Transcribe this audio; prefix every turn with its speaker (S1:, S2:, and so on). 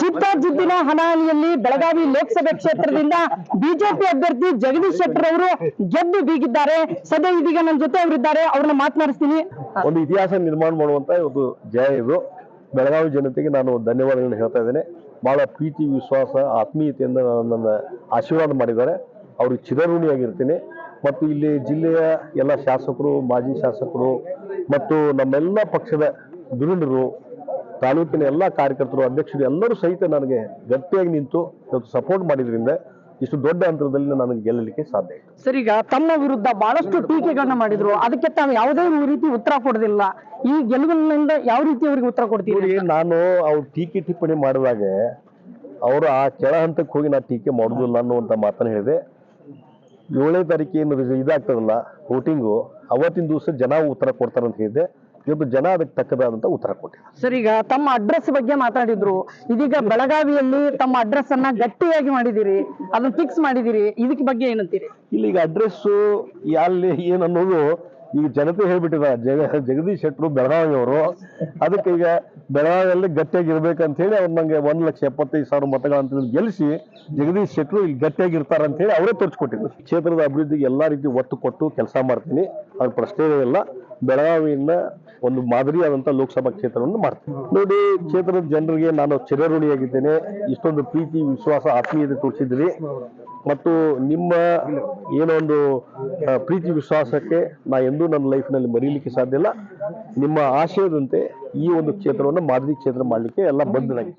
S1: ಜಿದ್ದಾಜಿದ್ದಿನ ಹಣಾಹಣಿಯಲ್ಲಿ ಬೆಳಗಾವಿ ಲೋಕಸಭೆ ಕ್ಷೇತ್ರದಿಂದ ಬಿಜೆಪಿ ಅಭ್ಯರ್ಥಿ ಜಗದೀಶ್ ಶೆಟ್ಟರ್ ಅವರು ಗೆದ್ದು ಬೀಗಿದ್ದಾರೆ. ಸದ್ಯ ಇದೀಗ ನನ್ನ ಜೊತೆ ಅವರಿದ್ದಾರೆ ಅವ್ರನ್ನ ಮಾತನಾಡಿಸ್ತೀನಿ.
S2: ಒಂದು ಇತಿಹಾಸ ನಿರ್ಮಾಣ ಮಾಡುವಂತ ಒಂದು ಜಯ ಇದು. ಬೆಳಗಾವಿ ಜನತೆಗೆ ನಾನು ಧನ್ಯವಾದಗಳನ್ನು ಹೇಳ್ತಾ ಇದ್ದೇನೆ. ಬಹಳ ಪ್ರೀತಿ, ವಿಶ್ವಾಸ, ಆತ್ಮೀಯತೆಯಿಂದ ನನ್ನ ಆಶೀರ್ವಾದ ಮಾಡಿದ್ದಾರೆ. ಅವ್ರಿಗೆ ಚಿರಋಣಿಯಾಗಿರ್ತೀನಿ. ಮತ್ತು ಇಲ್ಲಿ ಜಿಲ್ಲೆಯ ಎಲ್ಲ ಶಾಸಕರು, ಮಾಜಿ ಶಾಸಕರು ಮತ್ತು ನಮ್ಮೆಲ್ಲ ಪಕ್ಷದ ಧುರೀಣರು ತಾಲೂಕಿನ ಎಲ್ಲ ಕಾರ್ಯಕರ್ತರು ಅಧ್ಯಕ್ಷರು ಎಲ್ಲರೂ ಸಹಿತ ನನಗೆ ಗಟ್ಟಿಯಾಗಿ ನಿಂತು ಇವತ್ತು ಸಪೋರ್ಟ್ ಮಾಡಿದ್ರಿಂದ ಇಷ್ಟು ದೊಡ್ಡ ಅಂತರದಲ್ಲಿ ನನಗೆ ಗೆಲ್ಲಲಿಕ್ಕೆ ಸಾಧ್ಯ ಆಯಿತು.
S1: ಸರ್ ಈಗ ತಮ್ಮ ವಿರುದ್ಧ ಬಹಳಷ್ಟು ಟೀಕೆಗಳನ್ನ ಮಾಡಿದ್ರು. ಅದಕ್ಕೆ ತಾವು ಯಾವುದೇ ರೀತಿ ಉತ್ತರ ಕೊಡೋದಿಲ್ಲ. ಈ ಗೆಲುವಿನಿಂದ ಯಾವ ರೀತಿ ಅವರಿಗೆ ಉತ್ತರ
S2: ಕೊಡ್ತೀವಿ ನಾನು ಅವ್ರು ಟೀಕೆ ಟಿಪ್ಪಣಿ ಮಾಡಿದಾಗ ಅವರು ಆ ಕೆಳ ಹಂತಕ್ಕೆ ಹೋಗಿ ನಾ ಟೀಕೆ ಮಾಡೋದಿಲ್ಲ ಅನ್ನುವಂಥ ಮಾತನ್ನು ಹೇಳಿದೆ. ಏಳನೇ ತಾರೀಕು ಏನು ಇದಾಗ್ತದಲ್ಲ ವೋಟಿಂಗು ಅವತ್ತಿನ ದಿವಸ ಜನ ಉತ್ತರ ಕೊಡ್ತಾರಂತ ಹೇಳಿದೆ. ಇವತ್ತು ಜನ ಅದಕ್ಕೆ ತಕ್ಕದಾದಂತ ಉತ್ತರ ಕೊಟ್ಟಿದ್ದಾರೆ.
S1: ಸರ್ ಈಗ ತಮ್ಮ ಅಡ್ರೆಸ್ ಬಗ್ಗೆ ಮಾತಾಡಿದ್ರು. ಇದೀಗ ಬೆಳಗಾವಿಯಲ್ಲಿ ತಮ್ಮ ಅಡ್ರೆಸ್ ಅನ್ನ ಗಟ್ಟಿಯಾಗಿ ಮಾಡಿದಿರಿ ಅದನ್ನ ಫಿಕ್ಸ್ ಮಾಡಿದಿರಿ ಇದಕ್ಕೆ ಬಗ್ಗೆ ಏನಂತೀರಿ?
S2: ಇಲ್ಲಿ ಈಗ ಅಡ್ರೆಸ್ ಎಲ್ಲಿ ಏನನ್ನೋದು ಅನ್ನೋದು ಈಗ ಜನತೆ ಹೇಳ್ಬಿಟ್ಟಿದ್ದಾರೆ. ಜಗ ಜಗದೀಶ್ ಶೆಟ್ಟರು ಬೆಳಗಾವಿಯವರು ಅದಕ್ಕೆ ಈಗ ಬೆಳಗಾವಿಯಲ್ಲಿ ಗಟ್ಟಿಯಾಗಿರ್ಬೇಕಂತ ಹೇಳಿ ಅವ್ರು ನಂಗೆ ಒಂದ್ ಲಕ್ಷ ಎಪ್ಪತ್ತೈದು ಸಾವಿರ ಮತಗಳಂತ ಗೆಲ್ಲಿಸಿ ಜಗದೀಶ್ ಶೆಟ್ಟರು ಇಲ್ಲಿ ಗಟ್ಟಿಯಾಗಿರ್ತಾರೆ ಅಂತ ಹೇಳಿ ಅವರೇ ತೋರಿಸ್ಕೊಟ್ಟಿದ್ರು. ಕ್ಷೇತ್ರದ ಅಭಿವೃದ್ಧಿಗೆ ಎಲ್ಲಾ ರೀತಿ ಒತ್ತು ಕೊಟ್ಟು ಕೆಲಸ ಮಾಡ್ತೀನಿ. ಅದ್ರ ಪ್ರಶ್ನೆ ಇಲ್ಲ. ಬೆಳಗಾವಿಯಿಂದ ಒಂದು ಮಾದರಿಯಾದಂತ ಲೋಕಸಭಾ ಕ್ಷೇತ್ರವನ್ನು ಮಾಡ್ತೀನಿ ನೋಡಿ, ಕ್ಷೇತ್ರದ ಜನರಿಗೆ ನಾನು ಚಿರಋಣಿಯಾಗಿದ್ದೇನೆ. ಇಷ್ಟೊಂದು ಪ್ರೀತಿ, ವಿಶ್ವಾಸ, ಆತ್ಮೀಯತೆ ತೋರಿಸಿದ್ರಿ ಮತ್ತು ನಿಮ್ಮ ಏನೋ ಒಂದು ಪ್ರೀತಿ, ವಿಶ್ವಾಸಕ್ಕೆ ನಾ ಎಂದೂ ನನ್ನ ಲೈಫ್ನಲ್ಲಿ ಮರೀಲಿಕ್ಕೆ ಸಾಧ್ಯ ಇಲ್ಲ. ನಿಮ್ಮ ಆಶಯದಂತೆ ಈ ಒಂದು ಕ್ಷೇತ್ರವನ್ನು ಮಾದರಿ ಕ್ಷೇತ್ರ ಮಾಡಲಿಕ್ಕೆ ಎಲ್ಲ ಬದ್ಧನಾಗಿ